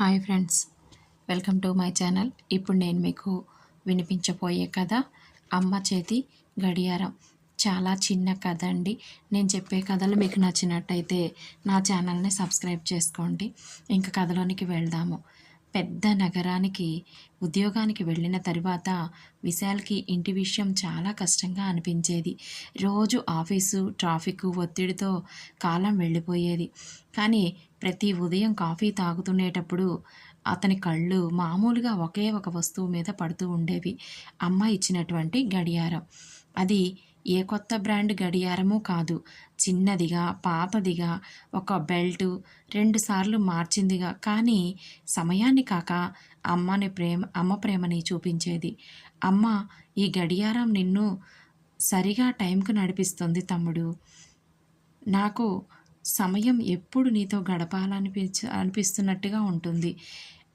Hi friends welcome to my channel. ఇప్పుడు నేను మీకు వినిపించబోయే కథ అమ్మ చేతి గడియారం. చాలా చిన్న కథ అండి. నేను చెప్పే కథలు మీకు నచ్చినట్టయితే నా ఛానల్ని సబ్స్క్రైబ్ చేసుకోండి. ఇంకా కథలోనికి వెళ్దాము. పెద్ద నగరానికి ఉద్యోగానికి వెళ్ళిన తర్వాత విశాల్కి ఇంటి విషయం చాలా కష్టంగా అనిపించేది. రోజు ఆఫీసు ట్రాఫిక్ ఒత్తిడితో కాలం వెళ్ళిపోయేది. కానీ ప్రతి ఉదయం కాఫీ తాగుతునేటప్పుడు అతని కళ్ళు మామూలుగా ఒకే ఒక వస్తువు మీద పడుతూ ఉండేవి. అమ్మ ఇచ్చినటువంటి గడియారం. అది ఏ కొత్త బ్రాండ్ గడియారము కాదు. చిన్నదిగా పాతదిగా ఒక బెల్టు రెండుసార్లు మార్చిందిగా. కానీ సమయాన్ని కాక అమ్మని ప్రేమ అమ్మ ప్రేమని చూపించేది. అమ్మ ఈ గడియారం నిన్ను సరిగా టైంకు నడిపిస్తుంది తమ్ముడు. నాకు సమయం ఎప్పుడు నీతో గడపాలనిపించ అనిపిస్తున్నట్టుగా ఉంటుంది.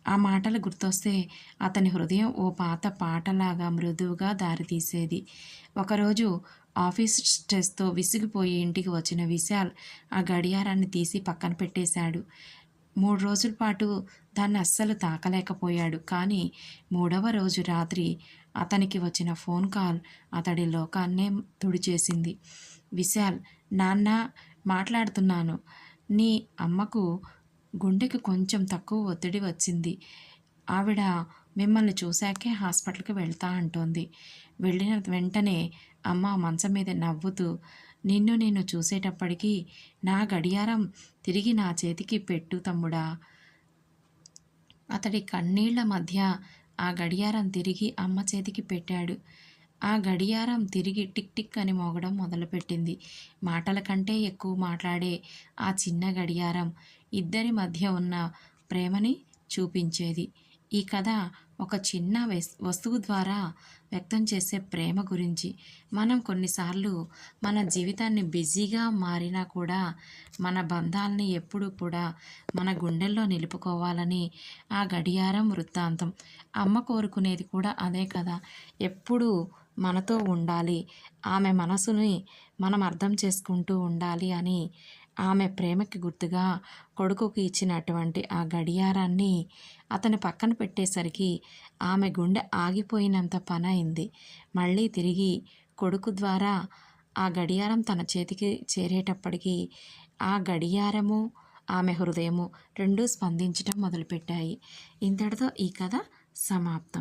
ఆ మాటలు గుర్తొస్తే అతని హృదయం ఓ పాత పాటలాగా మృదువుగా దారితీసేది. ఒకరోజు ఆఫీస్ స్ట్రెస్తో విసిగిపోయి ఇంటికి వచ్చిన విశాల్ ఆ గడియారాన్ని తీసి పక్కన పెట్టేశాడు. మూడు రోజుల పాటు దాన్ని అస్సలు తాకలేకపోయాడు. కానీ మూడవ రోజు రాత్రి అతనికి వచ్చిన ఫోన్ కాల్ అతడి లోకాన్నే తుడిచేసింది. విశాల్ నాన్న మాట్లాడుతున్నాను. నీ అమ్మకు గుండెకి కొంచెం తక్కువ ఒత్తిడి వచ్చింది. ఆవిడ మిమ్మల్ని చూశాకే హాస్పిటల్కి వెళ్తా అంటోంది. వెళ్ళిన వెంటనే అమ్మ మంచం మీద నవ్వుతూ నిన్ను నేను చూసేటప్పటికీ నా గడియారం తిరిగి నా చేతికి పెట్టు తమ్ముడా. అతడి కన్నీళ్ళ మధ్య ఆ గడియారం తిరిగి అమ్మ చేతికి పెట్టాడు. ఆ గడియారం తిరిగి టిక్ టిక్ అని మోగడం మొదలుపెట్టింది. మాటల కంటే ఎక్కువ మాట్లాడే ఆ చిన్న గడియారం ఇద్దరి మధ్య ఉన్న ప్రేమని చూపించేది. ఈ కథ ఒక చిన్న వస్తువు ద్వారా వ్యక్తం చేసే ప్రేమ గురించి. మనం కొన్నిసార్లు మన జీవితాన్ని బిజీగా మారినా కూడా మన బంధాలని ఎప్పుడూ కూడా మన గుండెల్లో నిలుపుకోవాలని ఆ గడియారం వృత్తాంతం. అమ్మ కోరుకునేది కూడా అదే కదా ఎప్పుడూ మనతో ఉండాలి. ఆమె మనసుని మనం అర్థం చేసుకుంటూ ఉండాలి అని ఆమె ప్రేమకి గుర్తుగా కొడుకుకి ఇచ్చినటువంటి ఆ గడియారాన్ని అతని పక్కన పెట్టేసరికి ఆమె గుండె ఆగిపోయినంత పని అయింది. మళ్ళీ తిరిగి కొడుకు ద్వారా ఆ గడియారం తన చేతికి చేరేటప్పటికీ ఆ గడియారము ఆమె హృదయము రెండూ స్పందించడం మొదలుపెట్టాయి. ఇంతటితో ఈ కథ సమాప్తం.